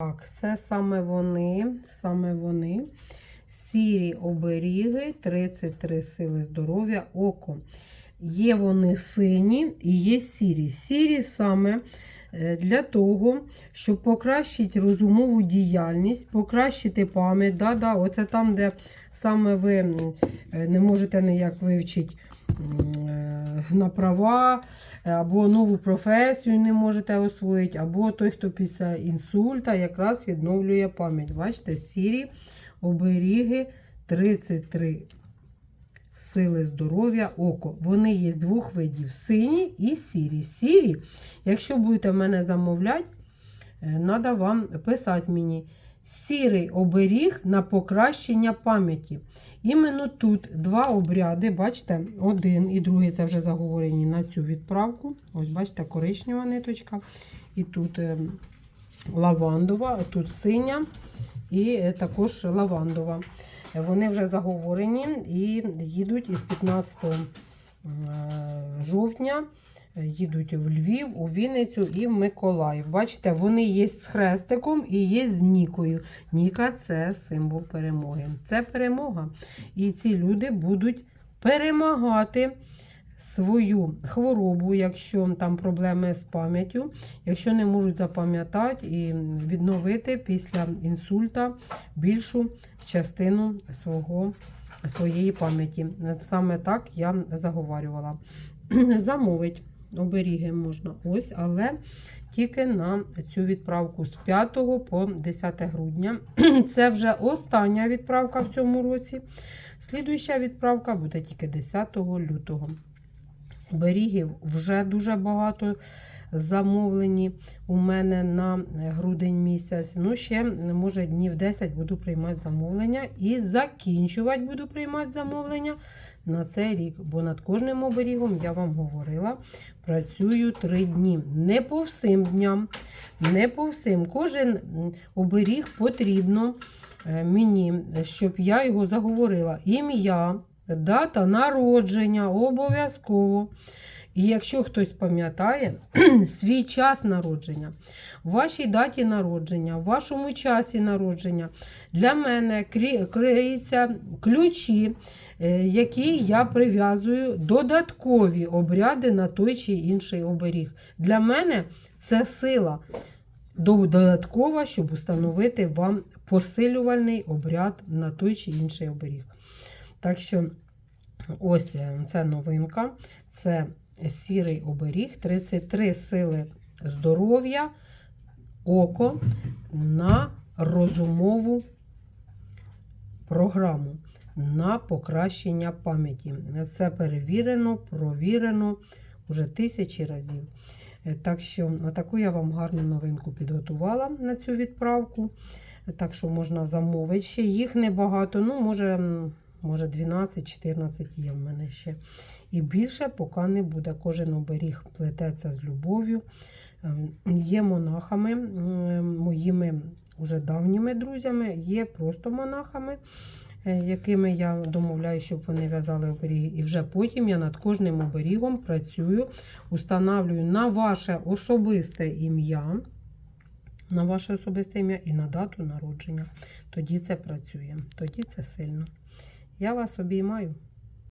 Так, це саме вони, саме вони. Сірі оберіги, 33 сили здоров'я, око. Є вони сині і є сірі. Сірі саме е, для того, щоб покращити розумову діяльність, покращити пам'ять. Да-да, оце там, де саме ви е, не можете ніяк вивчити на права, е, або нову професію не можете освоїти, або той, хто після інсульта якраз відновлює пам'ять. Бачите, сірі оберіги 33 сили здоров'я, око. Вони є з двох видів: сині і сірі. Сірі, якщо будете мене замовляти, треба вам писати мені. Сірий оберіг на покращення пам'яті. Іменно тут два обряди, бачите, один і другий це вже заговорені на цю відправку. Ось, бачите, коричнева ниточка. І тут е, лавандова, тут синя і е, також лавандова. Вони вже заговорені і їдуть із 15 е, жовтня. Їдуть в Львів, у Вінницю і в Миколаїв. Бачите, вони є з хрестиком і є з Нікою. Ніка це символ перемоги. Це перемога. І ці люди будуть перемагати свою хворобу, якщо там проблеми з пам'яттю, якщо не можуть запам'ятати і відновити після інсульта більшу частину свого, своєї пам'яті. Саме так я заговарювала. Замовить оберіги можна ось, але тільки на цю відправку з 5 по 10 грудня. Це вже остання відправка в цьому році. Слідуюча відправка буде тільки 10 лютого. Оберігів вже дуже багато замовлені у мене на грудень місяць. Ну, ще, може, днів 10 буду приймати замовлення і закінчувати буду приймати замовлення на цей рік. Бо над кожним оберігом, я вам говорила, працюю 3 дні. Не по всім дням, не по всім. Кожен оберіг потрібно е, мені, щоб я його заговорила. Ім'я, дата народження обов'язково. І якщо хтось пам'ятає свій час народження, в вашій даті народження, в вашому часі народження, для мене криються ключі, е, які я прив'язую додаткові обряди на той чи інший оберіг. Для мене це сила додаткова, щоб установити вам посилювальний обряд на той чи інший оберіг. Так що ось е, це новинка. Це сірий оберіг, 33 сили здоров'я, око на розумову програму, на покращення пам'яті. Це перевірено, провірено вже тисячі разів. Е, Так що таку я вам гарну новинку підготувала на цю відправку. Так що можна замовити ще. Їх небагато, ну, може, може 12-14 є в мене ще. І більше поки не буде. Кожен оберіг плететься з любов'ю. Ем, Є монахами, моїми вже давніми друзями, є просто монахами, е, якими я домовляю, щоб вони в'язали оберіги. І вже потім я над кожним оберігом працюю, установлюю на ваше особисте ім'я. На ваше особисте ім'я і на дату народження. Тоді це працює, тоді це сильно. Я вас обіймаю.